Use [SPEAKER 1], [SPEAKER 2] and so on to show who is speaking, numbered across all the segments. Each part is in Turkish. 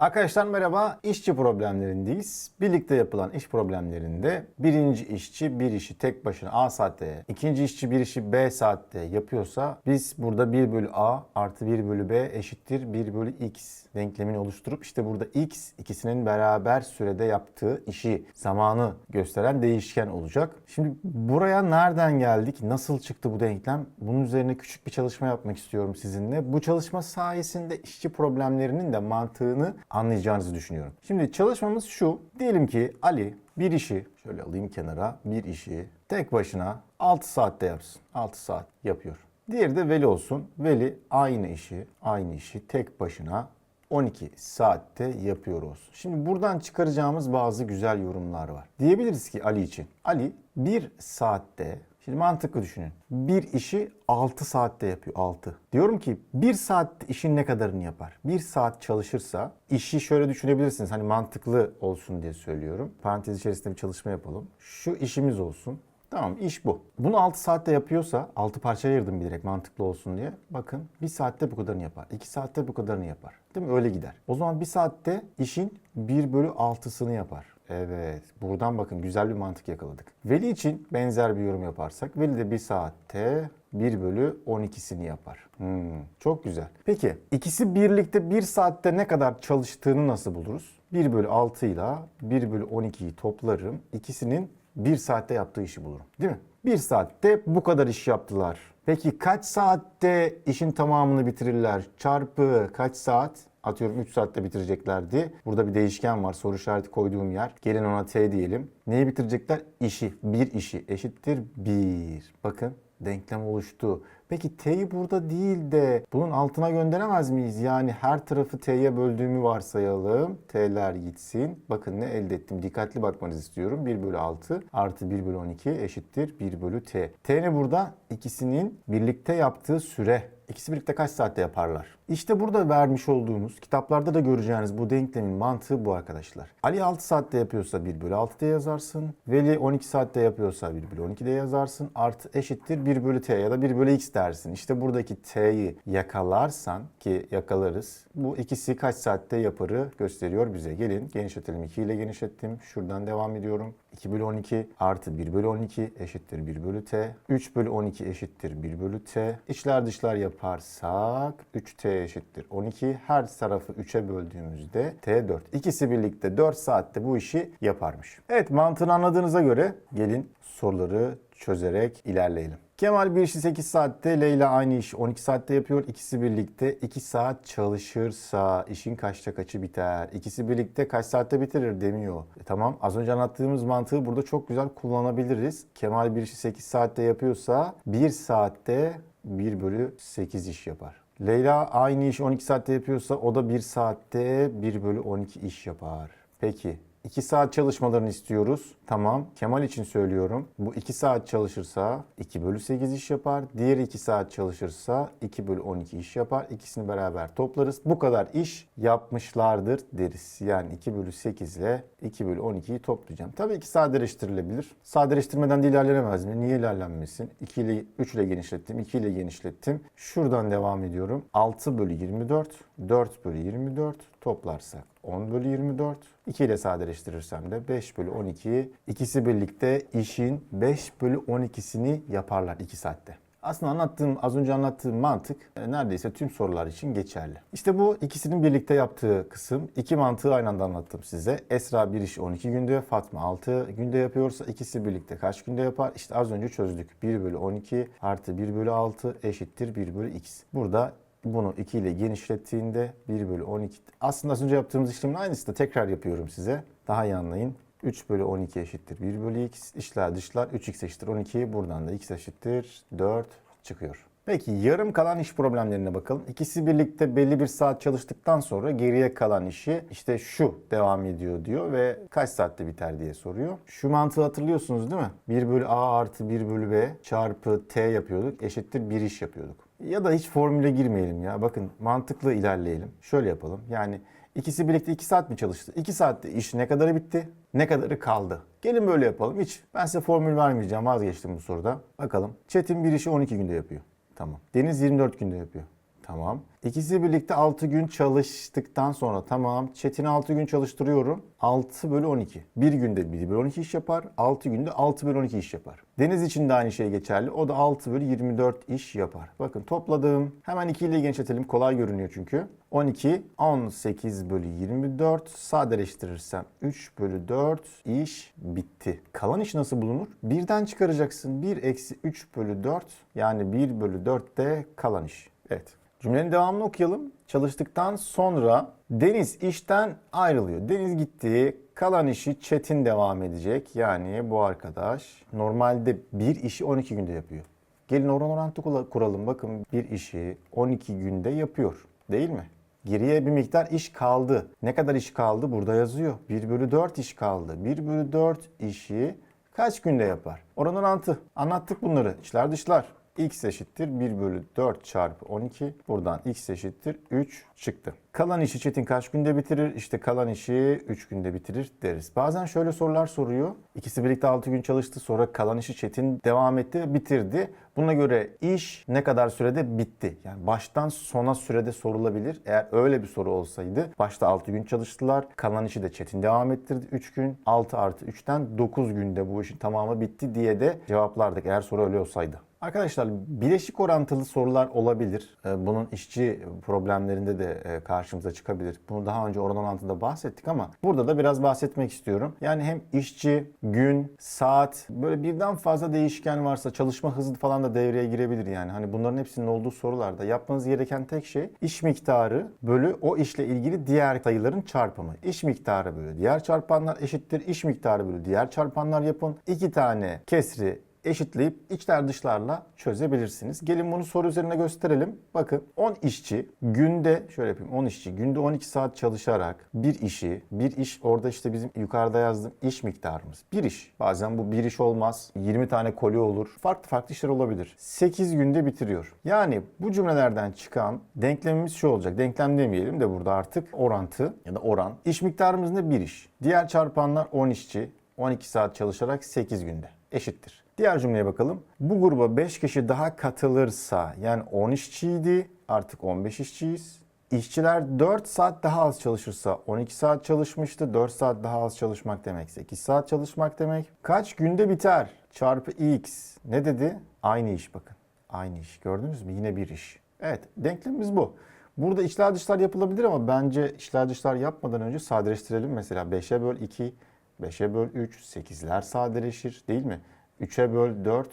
[SPEAKER 1] Arkadaşlar merhaba. İşçi problemlerindeyiz. Birlikte yapılan iş problemlerinde birinci işçi bir işi tek başına A saatte, ikinci işçi bir işi B saatte yapıyorsa biz burada 1 bölü A artı 1 bölü B eşittir 1 bölü X denklemini oluşturup işte burada X ikisinin beraber sürede yaptığı işi zamanı gösteren değişken olacak. Şimdi buraya nereden geldik? Nasıl çıktı bu denklem? Bunun üzerine küçük bir çalışma yapmak istiyorum sizinle. Bu çalışma sayesinde işçi problemlerinin de mantığını anlayacağınızı düşünüyorum. Şimdi çalışmamız şu. Diyelim ki Ali bir işi şöyle alayım kenara bir işi tek başına 6 saatte yapsın. 6 saat yapıyor. Diğeri de Veli olsun. Veli aynı işi, aynı işi tek başına 12 saatte yapıyor olsun. Şimdi buradan çıkaracağımız bazı güzel yorumlar var. Diyebiliriz ki Ali için. Ali bir saatte Şimdi mantıklı düşünün. Bir işi 6 saatte yapıyor 6. Diyorum ki 1 saatte işin ne kadarını yapar? 1 saat çalışırsa işi şöyle düşünebilirsiniz. Hani mantıklı olsun diye söylüyorum. Parantez içerisinde bir çalışma yapalım. Şu işimiz olsun. Tamam iş bu. Bunu 6 saatte yapıyorsa 6 parçaya ayırdım bilerek mantıklı olsun diye. Bakın 1 saatte bu kadarını yapar. 2 saatte bu kadarını yapar. Değil mi? Öyle gider. O zaman 1 saatte işin 1 bölü 6'sını yapar. Evet. Buradan bakın güzel bir mantık yakaladık. Veli için benzer bir yorum yaparsak Veli de 1 saatte 1 bölü 12'sini yapar. Hmm, çok güzel. Peki ikisi birlikte 1 saatte ne kadar çalıştığını nasıl buluruz? 1 bölü 6 ile 1 bölü 12'yi toplarım. İkisinin 1 saatte yaptığı işi bulurum. Değil mi? 1 saatte bu kadar iş yaptılar. Peki kaç saatte işin tamamını bitirirler? Çarpı kaç saat? Atıyorum 3 saatte bitireceklerdi. Burada bir değişken var. Soru işareti koyduğum yer. Gelin ona T diyelim. Neyi bitirecekler? İşi. Bir işi eşittir 1. Bakın denklem oluştu. Peki t'yi burada değil de bunun altına gönderemez miyiz? Yani her tarafı t'ye böldüğümü varsayalım. t'ler gitsin. Bakın ne elde ettim. Dikkatli bakmanızı istiyorum. 1 bölü 6 artı 1 bölü 12 eşittir 1 bölü t. t ne burada? İkisinin birlikte yaptığı süre. İkisi birlikte kaç saatte yaparlar? İşte burada vermiş olduğumuz, kitaplarda da göreceğiniz bu denklemin mantığı bu arkadaşlar. Ali 6 saatte yapıyorsa 1 bölü 6 diye yazarsın. Veli 12 saatte yapıyorsa 1 bölü 12 diye yazarsın. Artı eşittir 1 bölü t ya da 1 bölü x dersin. İşte buradaki t'yi yakalarsan ki yakalarız. Bu ikisi kaç saatte yaparı gösteriyor bize. Gelin genişletelim. 2 ile genişlettim. Şuradan devam ediyorum. 2 bölü 12 artı 1 bölü 12 eşittir 1 bölü t. 3 bölü 12 eşittir 1 bölü t. İçler dışlar yaparsak 3t eşittir 12. Her tarafı 3'e böldüğümüzde t 4. İkisi birlikte 4 saatte bu işi yaparmış. Evet mantığını anladığınıza göre gelin soruları çözerek ilerleyelim. Kemal bir işi 8 saatte, Leyla aynı işi 12 saatte yapıyor. İkisi birlikte 2 saat çalışırsa işin kaçta kaçı biter? İkisi birlikte kaç saatte bitirir demiyor. E tamam az önce anlattığımız mantığı burada çok güzel kullanabiliriz. Kemal bir işi 8 saatte yapıyorsa 1 saatte 1 bölü 8 iş yapar. Leyla aynı işi 12 saatte yapıyorsa o da 1 saatte 1 bölü 12 iş yapar. Peki 2 saat çalışmalarını istiyoruz. Tamam. Kemal için söylüyorum. Bu 2 saat çalışırsa 2 bölü 8 iş yapar. Diğeri 2 saat çalışırsa 2 bölü 12 iş yapar. İkisini beraber toplarız. Bu kadar iş yapmışlardır deriz. Yani 2 bölü 8 ile 2 bölü 12'yi toplayacağım. Tabii ki sadeleştirilebilir. Sadeleştirmeden de ilerlenemez mi? Niye ilerlenmesin? 2 ile 3 ile genişlettim. 2 ile genişlettim. Şuradan devam ediyorum. 6 bölü 24. 4 bölü 24 toplarsak 10 bölü 24. 2 ile sadeleştirirsem de 5 bölü 12. İkisi birlikte işin 5 bölü 12'sini yaparlar 2 saatte. Aslında anlattığım, az önce anlattığım mantık e, neredeyse tüm sorular için geçerli. İşte bu ikisinin birlikte yaptığı kısım. iki mantığı aynı anda anlattım size. Esra bir işi 12 günde, Fatma 6 günde yapıyorsa ikisi birlikte kaç günde yapar? İşte az önce çözdük. 1 bölü 12 artı 1 bölü 6 eşittir 1 bölü x. Burada bunu 2 ile genişlettiğinde 1 bölü 12. Aslında az önce yaptığımız işlemin aynısı da tekrar yapıyorum size. Daha iyi anlayın. 3 bölü 12 eşittir 1 bölü x. İşler dışlar 3x eşittir 12. Buradan da x eşittir 4 çıkıyor. Peki yarım kalan iş problemlerine bakalım. İkisi birlikte belli bir saat çalıştıktan sonra geriye kalan işi işte şu devam ediyor diyor ve kaç saatte biter diye soruyor. Şu mantığı hatırlıyorsunuz değil mi? 1 bölü a artı 1 bölü b çarpı t yapıyorduk eşittir bir iş yapıyorduk. Ya da hiç formüle girmeyelim ya. Bakın mantıklı ilerleyelim. Şöyle yapalım. Yani ikisi birlikte 2 saat mi çalıştı? 2 saatte iş ne kadarı bitti? Ne kadarı kaldı? Gelin böyle yapalım. Hiç ben size formül vermeyeceğim. Vazgeçtim bu soruda. Bakalım. Çetin bir işi 12 günde yapıyor. Tamam. Deniz 24 günde yapıyor. Tamam. İkisi birlikte 6 gün çalıştıktan sonra tamam. Çetin'i 6 gün çalıştırıyorum. 6 bölü 12. Bir günde 1 bölü 12 iş yapar. 6 günde 6 bölü 12 iş yapar. Deniz için de aynı şey geçerli. O da 6 bölü 24 iş yapar. Bakın topladım. Hemen 2 ile genişletelim. Kolay görünüyor çünkü. 12, 18 bölü 24 sadeleştirirsem 3 bölü 4 iş bitti. Kalan iş nasıl bulunur? Birden çıkaracaksın. 1 eksi 3 bölü 4 yani 1 bölü 4 de kalan iş. Evet. Cümlenin devamını okuyalım. Çalıştıktan sonra Deniz işten ayrılıyor. Deniz gitti. Kalan işi Çetin devam edecek. Yani bu arkadaş normalde bir işi 12 günde yapıyor. Gelin oran orantı kuralım. Bakın bir işi 12 günde yapıyor. Değil mi? Geriye bir miktar iş kaldı. Ne kadar iş kaldı? Burada yazıyor. 1 bölü 4 iş kaldı. 1 bölü 4 işi kaç günde yapar? Oran orantı. Anlattık bunları. İçler dışlar. X eşittir 1 bölü 4 çarpı 12. Buradan x eşittir 3 çıktı. Kalan işi Çetin kaç günde bitirir? İşte kalan işi 3 günde bitirir deriz. Bazen şöyle sorular soruyor. İkisi birlikte 6 gün çalıştı. Sonra kalan işi Çetin devam etti bitirdi. Buna göre iş ne kadar sürede bitti? Yani baştan sona sürede sorulabilir. Eğer öyle bir soru olsaydı başta 6 gün çalıştılar. Kalan işi de Çetin devam ettirdi 3 gün. 6 artı 3'ten 9 günde bu işin tamamı bitti diye de cevaplardık eğer soru öyle olsaydı. Arkadaşlar bileşik orantılı sorular olabilir. Ee, Bunun işçi problemlerinde de e, karşımıza çıkabilir. Bunu daha önce oran orantıda bahsettik ama burada da biraz bahsetmek istiyorum. Yani hem işçi, gün, saat böyle birden fazla değişken varsa çalışma hızı falan da devreye girebilir yani. Hani bunların hepsinin olduğu sorularda yapmanız gereken tek şey iş miktarı bölü o işle ilgili diğer sayıların çarpımı. İş miktarı bölü diğer çarpanlar eşittir. İş miktarı bölü diğer çarpanlar yapın. İki tane kesri eşitleyip içler dışlarla çözebilirsiniz. Gelin bunu soru üzerine gösterelim. Bakın 10 işçi günde şöyle yapayım 10 işçi günde 12 saat çalışarak bir işi bir iş orada işte bizim yukarıda yazdığım iş miktarımız. Bir iş. Bazen bu bir iş olmaz. 20 tane koli olur. Farklı farklı işler olabilir. 8 günde bitiriyor. Yani bu cümlelerden çıkan denklemimiz şu olacak. Denklem demeyelim de burada artık orantı ya da oran. İş miktarımız ne? Bir iş. Diğer çarpanlar 10 işçi. 12 saat çalışarak 8 günde eşittir. Diğer cümleye bakalım. Bu gruba 5 kişi daha katılırsa yani 10 işçiydi artık 15 işçiyiz. İşçiler 4 saat daha az çalışırsa 12 saat çalışmıştı. 4 saat daha az çalışmak demek 8 saat çalışmak demek. Kaç günde biter? Çarpı x. Ne dedi? Aynı iş bakın. Aynı iş. Gördünüz mü? Yine bir iş. Evet denklemimiz bu. Burada içler dışlar yapılabilir ama bence içler dışlar yapmadan önce sadeleştirelim. Mesela 5'e böl 2, 5'e böl 3, 8'ler sadeleşir değil mi? 3'e böl 4,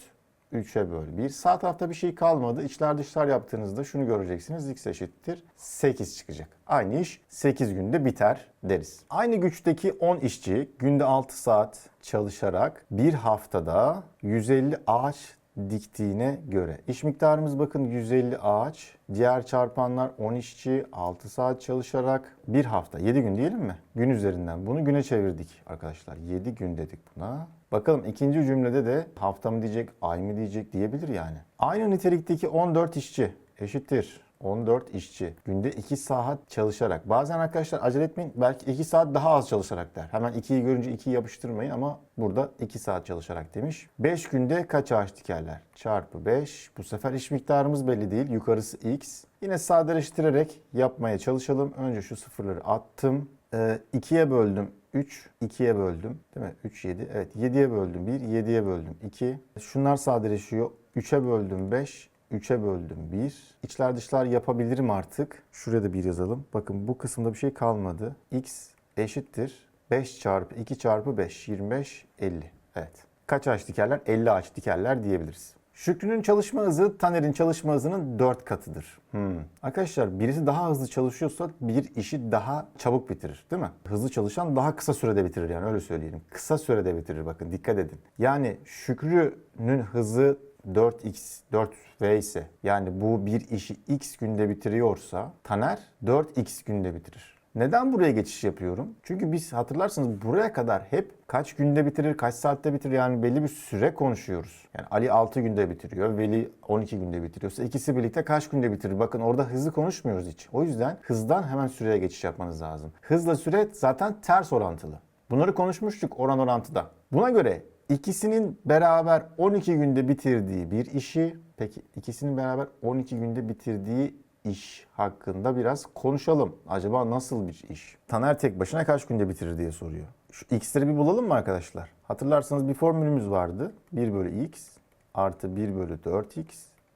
[SPEAKER 1] 3'e böl 1. Sağ tarafta bir şey kalmadı. İçler dışlar yaptığınızda şunu göreceksiniz. X eşittir 8 çıkacak. Aynı iş 8 günde biter deriz. Aynı güçteki 10 işçi günde 6 saat çalışarak bir haftada 150 ağaç diktiğine göre. İş miktarımız bakın 150 ağaç. Diğer çarpanlar 10 işçi 6 saat çalışarak bir hafta 7 gün diyelim mi? Gün üzerinden bunu güne çevirdik arkadaşlar. 7 gün dedik buna. Bakalım ikinci cümlede de hafta mı diyecek, ay mı diyecek diyebilir yani. Aynı nitelikteki 14 işçi eşittir 14 işçi günde 2 saat çalışarak. Bazen arkadaşlar acele etmeyin. Belki 2 saat daha az çalışarak der. Hemen 2'yi görünce 2'yi yapıştırmayın ama burada 2 saat çalışarak demiş. 5 günde kaç ağaç dikerler? Çarpı 5. Bu sefer iş miktarımız belli değil. Yukarısı x. Yine sadeleştirerek yapmaya çalışalım. Önce şu sıfırları attım. Ee, 2'ye böldüm 3, 2'ye böldüm. Değil mi? 3, 7. Evet 7'ye böldüm 1, 7'ye böldüm 2. Şunlar sadeleşiyor. 3'e böldüm 5, 3'e böldüm 1. İçler dışlar yapabilirim artık. Şuraya da bir yazalım. Bakın bu kısımda bir şey kalmadı. x eşittir 5 çarpı 2 çarpı 5. 25, 50. Evet. Kaç ağaç dikerler? 50 ağaç dikerler diyebiliriz. Şükrü'nün çalışma hızı Taner'in çalışma hızının 4 katıdır. Hmm. Arkadaşlar birisi daha hızlı çalışıyorsa bir işi daha çabuk bitirir değil mi? Hızlı çalışan daha kısa sürede bitirir yani öyle söyleyelim. Kısa sürede bitirir bakın dikkat edin. Yani Şükrü'nün hızı 4x, 4v ise yani bu bir işi x günde bitiriyorsa Taner 4x günde bitirir. Neden buraya geçiş yapıyorum? Çünkü biz hatırlarsanız buraya kadar hep kaç günde bitirir, kaç saatte bitirir yani belli bir süre konuşuyoruz. Yani Ali 6 günde bitiriyor, Veli 12 günde bitiriyorsa ikisi birlikte kaç günde bitirir? Bakın orada hızlı konuşmuyoruz hiç. O yüzden hızdan hemen süreye geçiş yapmanız lazım. Hızla süre zaten ters orantılı. Bunları konuşmuştuk oran orantıda. Buna göre ikisinin beraber 12 günde bitirdiği bir işi, peki ikisinin beraber 12 günde bitirdiği iş hakkında biraz konuşalım. Acaba nasıl bir iş? Taner tek başına kaç günde bitirir diye soruyor. Şu x'leri bir bulalım mı arkadaşlar? Hatırlarsanız bir formülümüz vardı. 1 bölü x artı 1 bölü 4x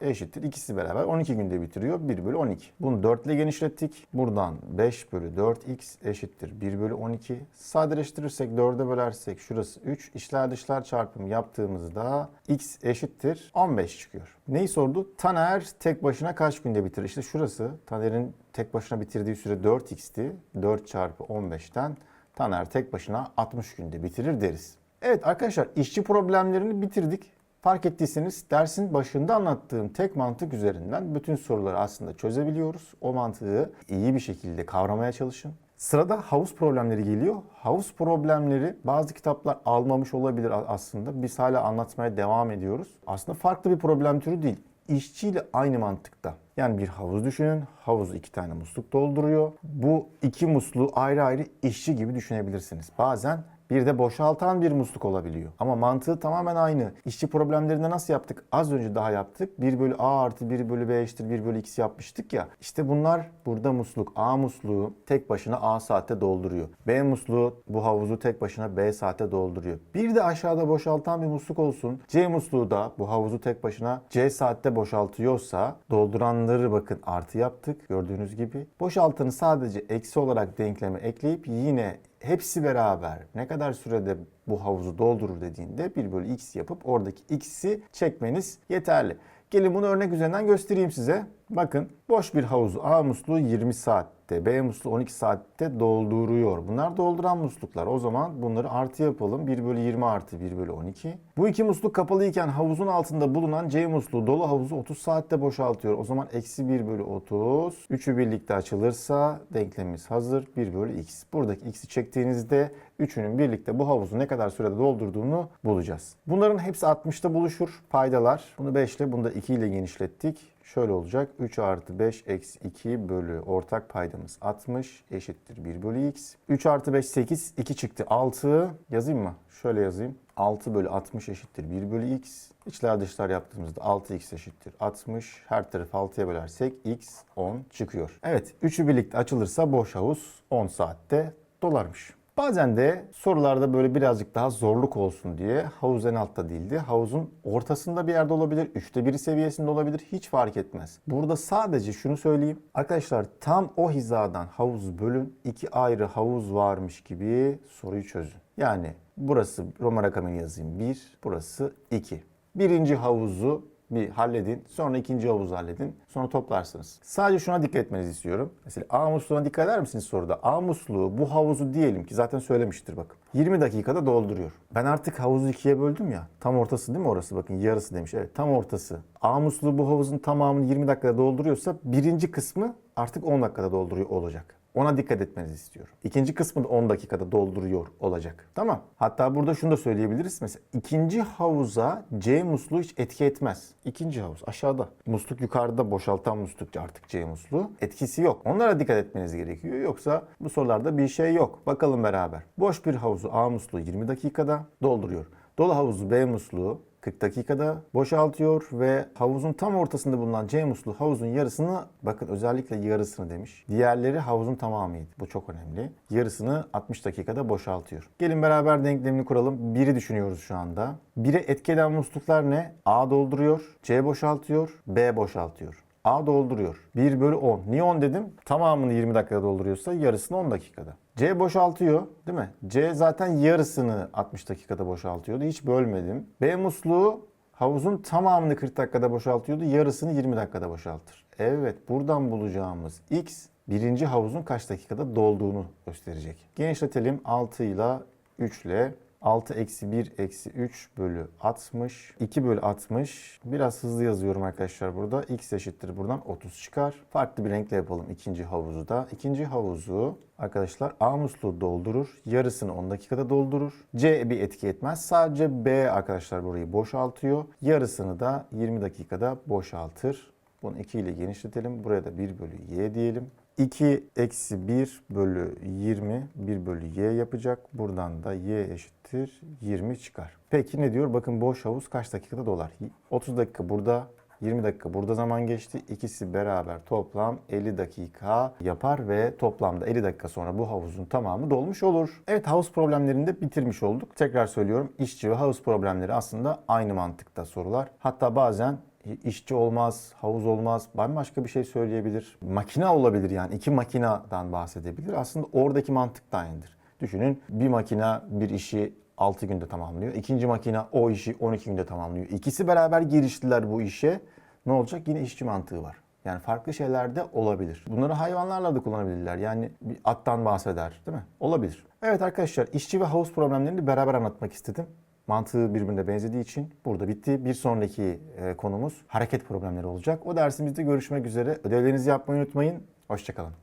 [SPEAKER 1] eşittir. İkisi beraber 12 günde bitiriyor. 1 bölü 12. Bunu 4 ile genişlettik. Buradan 5 bölü 4x eşittir. 1 bölü 12. Sadeleştirirsek 4'e bölersek şurası 3. İşler dışlar çarpımı yaptığımızda x eşittir 15 çıkıyor. Neyi sordu? Taner tek başına kaç günde bitirir? İşte şurası Taner'in tek başına bitirdiği süre 4x'ti. 4 çarpı 15'ten Taner tek başına 60 günde bitirir deriz. Evet arkadaşlar işçi problemlerini bitirdik. Fark ettiyseniz dersin başında anlattığım tek mantık üzerinden bütün soruları aslında çözebiliyoruz. O mantığı iyi bir şekilde kavramaya çalışın. Sırada havuz problemleri geliyor. Havuz problemleri bazı kitaplar almamış olabilir aslında. Biz hala anlatmaya devam ediyoruz. Aslında farklı bir problem türü değil. İşçiyle aynı mantıkta. Yani bir havuz düşünün. Havuzu iki tane musluk dolduruyor. Bu iki musluğu ayrı ayrı işçi gibi düşünebilirsiniz. Bazen bir de boşaltan bir musluk olabiliyor. Ama mantığı tamamen aynı. İşçi problemlerinde nasıl yaptık? Az önce daha yaptık. 1 bölü A artı 1 bölü B eşittir 1 bölü X yapmıştık ya. İşte bunlar burada musluk. A musluğu tek başına A saatte dolduruyor. B musluğu bu havuzu tek başına B saatte dolduruyor. Bir de aşağıda boşaltan bir musluk olsun. C musluğu da bu havuzu tek başına C saatte boşaltıyorsa dolduranları bakın artı yaptık gördüğünüz gibi. Boşaltanı sadece eksi olarak denkleme ekleyip yine hepsi beraber ne kadar sürede bu havuzu doldurur dediğinde 1 bölü x yapıp oradaki x'i çekmeniz yeterli. Gelin bunu örnek üzerinden göstereyim size. Bakın boş bir havuzu A musluğu 20 saatte, B musluğu 12 saatte dolduruyor. Bunlar dolduran musluklar. O zaman bunları artı yapalım. 1 bölü 20 artı 1 bölü 12. Bu iki musluk kapalıyken havuzun altında bulunan C musluğu dolu havuzu 30 saatte boşaltıyor. O zaman eksi 1 bölü 30. Üçü birlikte açılırsa denklemimiz hazır. 1 bölü x. Buradaki x'i çektiğinizde üçünün birlikte bu havuzu ne kadar sürede doldurduğunu bulacağız. Bunların hepsi 60'ta buluşur. Paydalar. Bunu 5 ile bunu da 2 ile genişlettik. Şöyle olacak. 3 artı 5 eksi 2 bölü ortak paydamız 60 eşittir 1 bölü x. 3 artı 5 8 2 çıktı 6. Yazayım mı? Şöyle yazayım. 6 bölü 60 eşittir 1 bölü x. İçler dışlar yaptığımızda 6x eşittir 60. Her tarafı 6'ya bölersek x 10 çıkıyor. Evet 3'ü birlikte açılırsa boş havuz 10 saatte dolarmış. Bazen de sorularda böyle birazcık daha zorluk olsun diye havuz en altta değildi. Havuzun ortasında bir yerde olabilir, üçte biri seviyesinde olabilir hiç fark etmez. Burada sadece şunu söyleyeyim. Arkadaşlar tam o hizadan havuz bölün. iki ayrı havuz varmış gibi soruyu çözün. Yani burası Roma rakamını yazayım 1, burası 2. Birinci havuzu bir halledin. Sonra ikinci havuzu halledin. Sonra toplarsınız. Sadece şuna dikkat etmenizi istiyorum. Mesela A musluğuna dikkat eder misiniz soruda? A musluğu bu havuzu diyelim ki zaten söylemiştir bakın. 20 dakikada dolduruyor. Ben artık havuzu ikiye böldüm ya. Tam ortası değil mi orası? Bakın yarısı demiş. Evet tam ortası. A musluğu bu havuzun tamamını 20 dakikada dolduruyorsa birinci kısmı artık 10 dakikada dolduruyor olacak. Ona dikkat etmenizi istiyorum. İkinci kısmı da 10 dakikada dolduruyor olacak. Tamam. Hatta burada şunu da söyleyebiliriz. Mesela ikinci havuza C musluğu hiç etki etmez. İkinci havuz aşağıda. Musluk yukarıda boşaltan musluk artık C musluğu. Etkisi yok. Onlara dikkat etmeniz gerekiyor. Yoksa bu sorularda bir şey yok. Bakalım beraber. Boş bir havuzu A musluğu 20 dakikada dolduruyor. Dolu havuzu B musluğu 40 dakikada boşaltıyor ve havuzun tam ortasında bulunan C musluğu havuzun yarısını bakın özellikle yarısını demiş. Diğerleri havuzun tamamıydı. Bu çok önemli. Yarısını 60 dakikada boşaltıyor. Gelin beraber denklemini kuralım. Biri düşünüyoruz şu anda. Bire etki eden musluklar ne? A dolduruyor, C boşaltıyor, B boşaltıyor. A dolduruyor. 1 bölü 10. Niye 10 dedim? Tamamını 20 dakikada dolduruyorsa yarısını 10 dakikada. C boşaltıyor değil mi? C zaten yarısını 60 dakikada boşaltıyordu. Hiç bölmedim. B musluğu havuzun tamamını 40 dakikada boşaltıyordu. Yarısını 20 dakikada boşaltır. Evet buradan bulacağımız X birinci havuzun kaç dakikada dolduğunu gösterecek. Genişletelim 6 ile 3 ile 6 eksi 1 eksi 3 bölü 60. 2 bölü 60. Biraz hızlı yazıyorum arkadaşlar burada. X eşittir buradan 30 çıkar. Farklı bir renkle yapalım ikinci havuzu da. İkinci havuzu arkadaşlar A musluğu doldurur. Yarısını 10 dakikada doldurur. C bir etki etmez. Sadece B arkadaşlar burayı boşaltıyor. Yarısını da 20 dakikada boşaltır. Bunu 2 ile genişletelim. Buraya da 1 bölü y diyelim. 2 eksi 1 bölü 20 1 bölü y yapacak. Buradan da y eşittir 20 çıkar. Peki ne diyor? Bakın boş havuz kaç dakikada dolar? 30 dakika burada 20 dakika burada zaman geçti. İkisi beraber toplam 50 dakika yapar ve toplamda 50 dakika sonra bu havuzun tamamı dolmuş olur. Evet havuz problemlerini de bitirmiş olduk. Tekrar söylüyorum işçi ve havuz problemleri aslında aynı mantıkta sorular. Hatta bazen işçi olmaz, havuz olmaz, bambaşka bir şey söyleyebilir. Makine olabilir yani iki makineden bahsedebilir. Aslında oradaki mantık da aynıdır. Düşünün bir makina bir işi 6 günde tamamlıyor. İkinci makine o işi 12 günde tamamlıyor. İkisi beraber giriştiler bu işe. Ne olacak? Yine işçi mantığı var. Yani farklı şeyler de olabilir. Bunları hayvanlarla da kullanabilirler. Yani bir attan bahseder değil mi? Olabilir. Evet arkadaşlar işçi ve havuz problemlerini beraber anlatmak istedim. Mantığı birbirine benzediği için burada bitti. Bir sonraki e, konumuz hareket problemleri olacak. O dersimizde görüşmek üzere. Ödevlerinizi yapmayı unutmayın. Hoşçakalın.